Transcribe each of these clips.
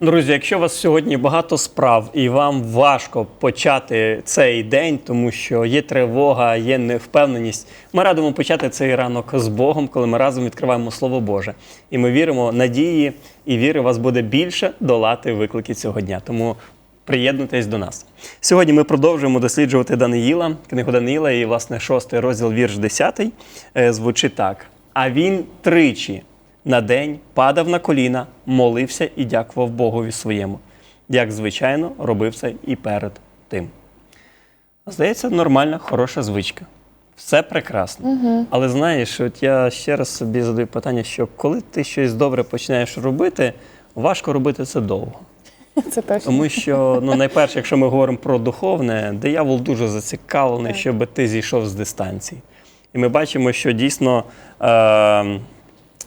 Друзі, якщо у вас сьогодні багато справ і вам важко почати цей день, тому що є тривога, є невпевненість, ми радимо почати цей ранок з Богом, коли ми разом відкриваємо Слово Боже. І ми віримо, надії і віри вас буде більше долати виклики цього дня. Тому приєднуйтесь до нас. Сьогодні ми продовжуємо досліджувати Даниїла, книгу Даниїла, і, власне, шостий розділ, вірш 10, е, звучить так: А він тричі на день падав на коліна, молився і дякував Богові своєму, як звичайно робив це і перед тим. Здається, нормальна, хороша звичка. Все прекрасно. Але знаєш, от я ще раз собі задаю питання, що коли ти щось добре починаєш робити, важко робити це довго. Це точно. Тому що, ну, найперше, якщо ми говоримо про духовне, диявол дуже зацікавлений, Так. щоб ти зійшов з дистанції. І ми бачимо, що дійсно е,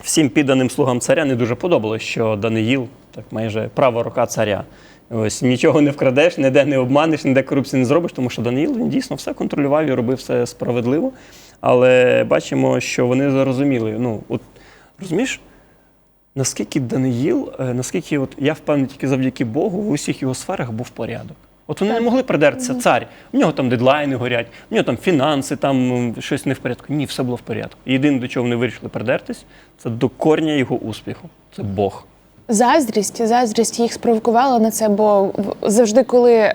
всім підданим слугам царя не дуже подобалось, що Даниїл, так майже права рука царя. Ось нічого не вкрадеш, ніде не обманеш, ніде корупції не зробиш, тому що Даниїл він дійсно все контролював і робив все справедливо. Але бачимо, що вони зрозуміли. Ну, от розумієш, наскільки Даниїл, е, наскільки от я впевнений, тільки завдяки Богу в усіх його сферах був порядок. От вони не могли придертися, цар. В нього там дедлайни горять, в нього там фінанси, там щось не в порядку. Ні, все було в порядку. Єдине, до чого вони вирішили придертись, це до корня його успіху. Це Бог. Заздрість, заздрість їх спровокувала на це, бо завжди, коли е,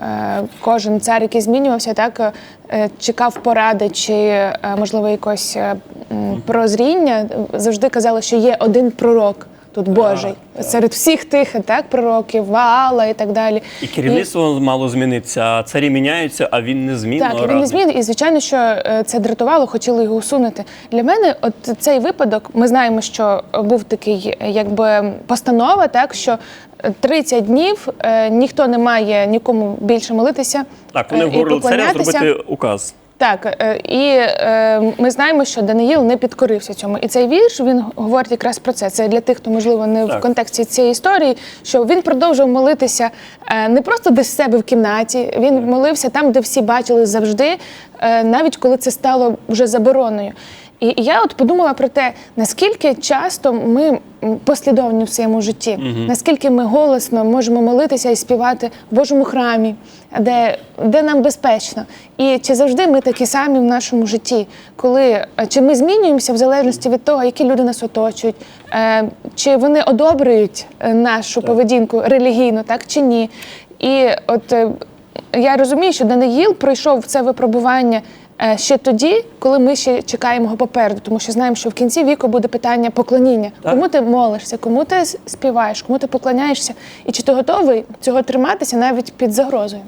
е, кожен цар, який змінювався, так е, чекав поради чи, е, можливо, якось е, прозріння, завжди казали, що є один пророк. Тут Божий серед всіх тих так пророків, Ваала і так далі. І керівництво мало змінитися, царі міняються, а він не змінно Так, він не змін, і звичайно, що е, це дратувало, хотіли його усунути. Для мене, от цей випадок, ми знаємо, що був такий, якби постанова, так що е, 30 днів е, ніхто не має нікому більше молитися. Так, вони е, вгорили царя зробити указ. Так, е, і е, ми знаємо, що Даниїл не підкорився цьому. І цей вірш він говорить якраз про це. Це для тих, хто можливо не Так. в контексті цієї історії, що він продовжував молитися е, не просто десь в себе в кімнаті. Він молився там, де всі бачили завжди, навіть коли це стало вже забороною. І я от подумала про те, наскільки часто ми послідовні в своєму житті, наскільки ми голосно можемо молитися і співати в Божому храмі, де, де нам безпечно. І чи завжди ми такі самі в нашому житті, коли е, чи ми змінюємося в залежності від того, які люди нас оточують, е, чи вони одобрюють е, нашу поведінку релігійну, так чи ні? І от я розумію, що Даниїл пройшов це випробування ще тоді, коли ми ще чекаємо його попереду, тому що знаємо, що в кінці віку буде питання поклоніння. Так. Кому ти молишся, кому ти співаєш, кому ти поклоняєшся, і чи ти готовий цього триматися навіть під загрозою?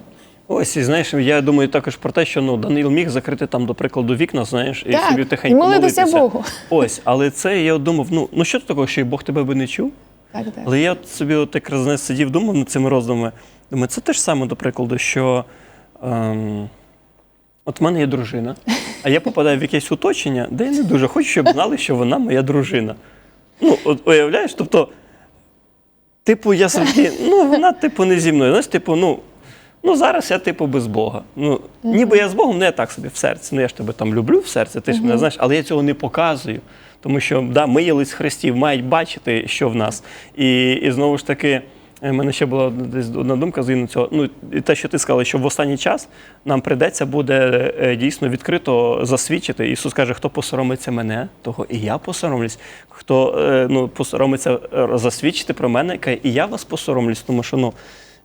Ось, і знаєш, я думаю також про те, що ну Даниїл міг закрити там, до прикладу, вікна, знаєш, і Так, собі і тихенько молитися молитися. Богу. Ось, але це я думав, ну, ну що це такого, що і Бог тебе би не чув? Так, так. Але я от собі от якраз сидів, думав над цими роздумами. Думаю, це те ж саме, до прикладу, що ем, от в мене є дружина, а я попадаю в якесь оточення, де я не дуже хочу, щоб знали, що вона моя дружина. Ну, от уявляєш, тобто, типу, я собі, ну, вона, типу, не зі мною. Знаєш, типу, ну, ну зараз я, типу, без Бога. Ну, ніби я з Богом, ну я так собі в серці. Ну, я ж тебе там люблю в серці, ти ж мене знаєш, але я цього не показую. Тому що да, ми є лист Христів, мають бачити, що в нас. І, і знову ж таки, в мене ще була десь одна думка згідно цього. Ну, і те, що ти сказала, що в останній час нам прийдеться буде е, дійсно відкрито засвідчити. Ісус каже, хто посоромиться мене, того і я посоромлюсь. Хто е, ну, посоромиться е, засвідчити про мене, каже, і я вас посоромлюсь, тому що ну.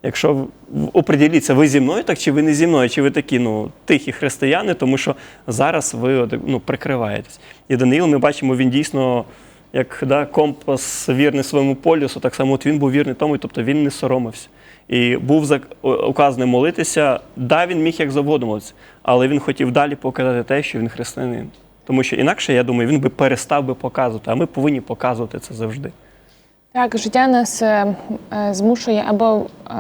Якщо оприділіться, ви зі мною так чи ви не зі мною, чи ви такі ну, тихі християни, тому що зараз ви ну, прикриваєтесь. І Даниїл, ми бачимо, він дійсно, як да, компас вірний своєму полюсу, так само от він був вірний тому, тобто він не соромився. І був указаний молитися. Да, він міг як завгодно але він хотів далі показати те, що він християнин. Тому що інакше, я думаю, він би перестав би показувати, а ми повинні показувати це завжди. Так, життя нас е, е, змушує або е,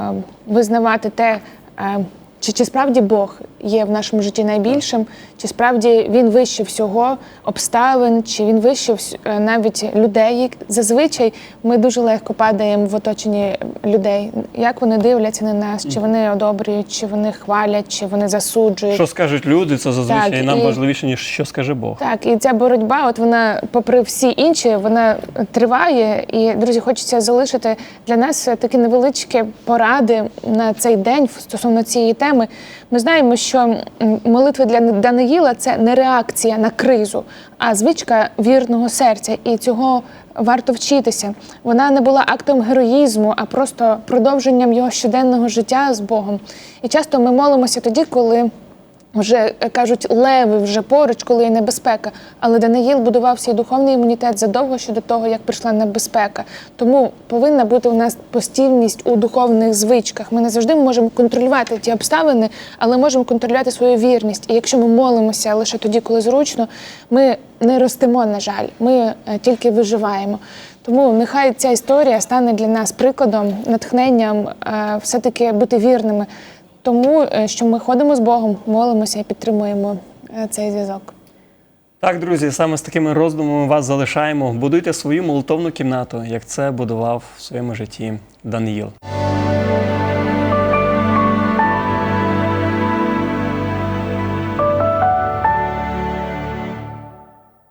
визнавати те, е, чи, чи справді Бог є в нашому житті найбільшим, чи справді він вище всього обставин, чи він вище е, навіть людей. Зазвичай ми дуже легко падаємо в оточенні людей. Як вони дивляться на нас, чи вони одобрюють, чи вони хвалять, чи вони засуджують. Що скажуть люди, це зазвичай Так, нам і- важливіше, ніж що скаже Бог. Так, і ця боротьба, от вона, попри всі інші, вона триває. І друзі, хочеться залишити для нас такі невеличкі поради на цей день стосовно цієї теми. Ми знаємо, що м, молитва для Даниїла це не реакція на кризу, а звичка вірного серця. І цього варто вчитися. Вона не була актом героїзму, а просто продовженням його щоденного життя з Богом. І часто ми молимося тоді, коли. Вже е, кажуть, леви вже поруч, коли є небезпека. Але Даниїл будував свій духовний імунітет задовго ще до того, як прийшла небезпека. Тому повинна бути у нас постійність у духовних звичках. Ми не завжди можемо контролювати ті обставини, але можемо контролювати свою вірність. І якщо ми молимося лише тоді, коли зручно, ми не ростемо, на жаль, ми е, тільки виживаємо. Тому нехай ця історія стане для нас прикладом, натхненням, е, все-таки бути вірними. Тому е, що ми ходимо з Богом, молимося і підтримуємо е, цей зв'язок. Так, друзі, саме з такими роздумами вас залишаємо. Будуйте свою молитовну кімнату, як це будував в своєму житті Даниїл.